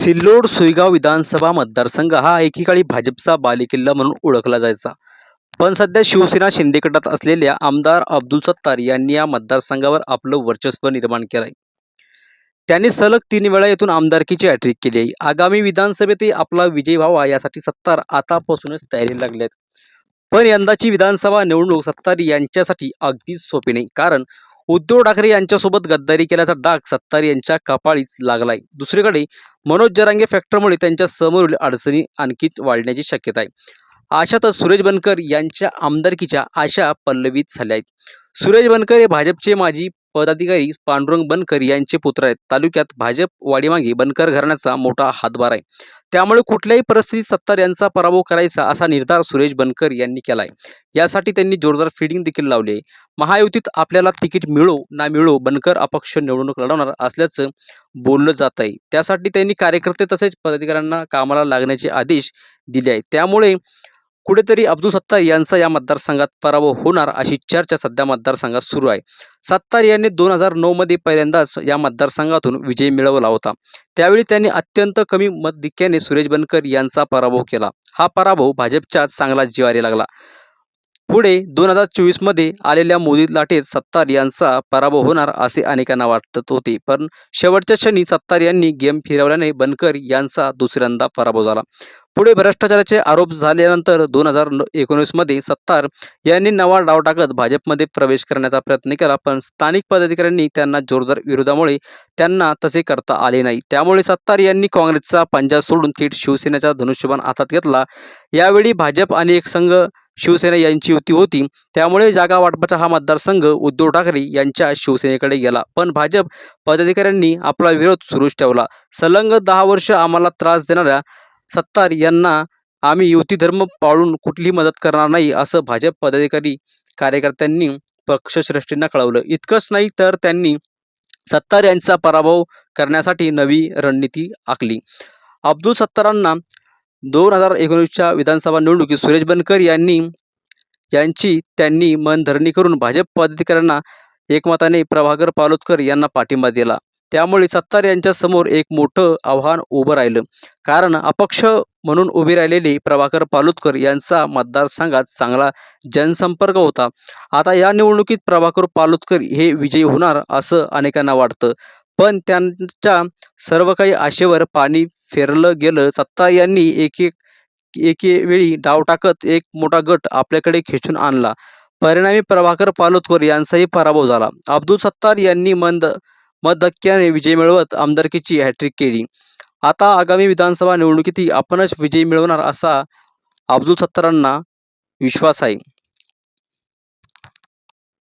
सिल्लोड सुईगाव विधानसभा मतदारसंघ हा एकेकाळी भाजपचा बालेकिल्ला म्हणून ओळखला जायचा. पण सध्या शिवसेना शिंदेगटात असलेल्या आमदार अब्दुल सत्तार यांनी या मतदारसंघावर आपलं वर्चस्व निर्माण केलं आहे त्यांनी सलग तीन वेळा येथून आमदारकीची हॅट्रिक केली. आहे आगामी विधानसभेतही आपला विजय व्हावा यासाठी सत्तार आतापासूनच तयारी लागले आहेत पण यंदाची विधानसभा निवडणूक सत्तार यांच्यासाठी अगदीच सोपी नाही. कारण उद्धव ठाकरे यांच्यासोबत गद्दारी केल्याचा डाग सत्तार यांच्या कपाळीच लागलाय. दुसरीकडे मनोज जरांगे फॅक्टरमुळे त्यांच्या समोरील अडचणी आणखीच वाढण्याची शक्यता आहे. अशातच सुरेश बनकर यांच्या आमदारकीच्या आशा पल्लवित झाल्या आहेत. सुरेश बनकर हे भाजपचे माजी पदाधिकारी पांडुरंग बनकर यांचे पुत्र आहेत. तालुक्यात भाजप वाडीमागे बनकर घराण्याचा मोठा हातभार आहे. त्यामुळे कुठल्याही परिस्थितीत सत्तार यांचा पराभव करायचा असा निर्धार सुरेश बनकर यांनी केला आहे यासाठी त्यांनी जोरदार फिडिंग देखील लावली आहे. महायुतीत आपल्याला तिकीट मिळो ना मिळो बनकर अपक्ष निवडणूक लढवणार असल्याचं बोललं जात आहे त्यासाठी त्यांनी कार्यकर्ते तसेच पदाधिकाऱ्यांना कामाला लागण्याचे आदेश दिले आहेत. त्यामुळे कुठेतरी अब्दुल सत्तार यांचा या मतदारसंघात पराभव होणार अशी चर्चा सध्या मतदारसंघात सुरू आहे. सत्तार यांनी दोन हजार नऊमध्ये पहिल्यांदाच या मतदारसंघातून विजय मिळवला होता. त्यावेळी त्यांनी अत्यंत कमी मतधिक्याने सुरेश बनकर यांचा पराभव केला. हा पराभव भाजपच्या चांगला जिवारी लागला. पुढे दोन हजार चोवीसमध्ये आलेल्या मोदी लाटेत सत्तार यांचा पराभव होणार असे अनेकांना वाटत होते. पण शेवटच्या क्षणी सत्तार यांनी गेम फिरवल्याने बनकर यांचा दुसऱ्यांदा पराभव झाला. पुढे भ्रष्टाचाराचे आरोप झाल्यानंतर दोन हजार एकोणीसमध्ये सत्तार यांनी नवा डाव टाकत भाजपमध्ये प्रवेश करण्याचा प्रयत्न केला पण स्थानिक पदाधिकाऱ्यांनी त्यांना जोरदार विरोधामुळे त्यांना तसे करता आले नाही. त्यामुळे सत्तार यांनी काँग्रेसचा पंजा सोडून थेट शिवसेनेचा धनुष्यबाण हातात घेतला. यावेळी भाजप आणि एक संघ शिवसेना यांची युती होती. त्यामुळे जागा वाटपाचा हा मतदारसंघ उद्धव ठाकरे यांच्या शिवसेनेकडे गेला. पण भाजप पदाधिकाऱ्यांनी आपला विरोध सुरूच ठेवला. सलंग दहा वर्ष आम्हाला त्रास देणाऱ्या सत्तार यांना आम्ही युती धर्म पाळून कुठलीही मदत करणार नाही असं भाजप पदाधिकारी कार्यकर्त्यांनी पक्षश्रेष्ठींना कळवलं. इतकंच नाही तर त्यांनी सत्तार यांचा पराभव करण्यासाठी नवी रणनीती आखली. अब्दुल सत्तारांना दोन हजार एकोणीसच्या विधानसभा निवडणुकीत सुरेश बनकर यांनी यांची त्यांनी मनधरणी करून भाजप पदाधिकाऱ्यांना एकमताने प्रभाकर पालोदकर यांना पाठिंबा दिला. त्यामुळे सत्तार यांच्या समोर एक मोठं आव्हान उभं राहिलं. कारण अपक्ष म्हणून उभे राहिलेले प्रभाकर पालोदकर यांचा मतदारसंघात चांगला जनसंपर्क होता. आता या निवडणुकीत प्रभाकर पालोदकर हे विजयी होणार असं अनेकांना वाटतं. पण त्यांच्या सर्व काही आशेवर पाणी फेरलं गेलं सत्ता यांनी एके एके वेळी डाव टाकत एक मोठा गट आपल्याकडे खेचून आणला. परिणामी प्रभाकर पालोदकर यांचाही पराभव झाला. अब्दुल सत्तार यांनी मंद मतधक्क्याने विजय मिळवत आमदारकीची हॅट्रिक केली. आता आगामी विधानसभा निवडणुकीतही आपणच विजय मिळवणार असा अब्दुल सत्तारांना विश्वास आहे.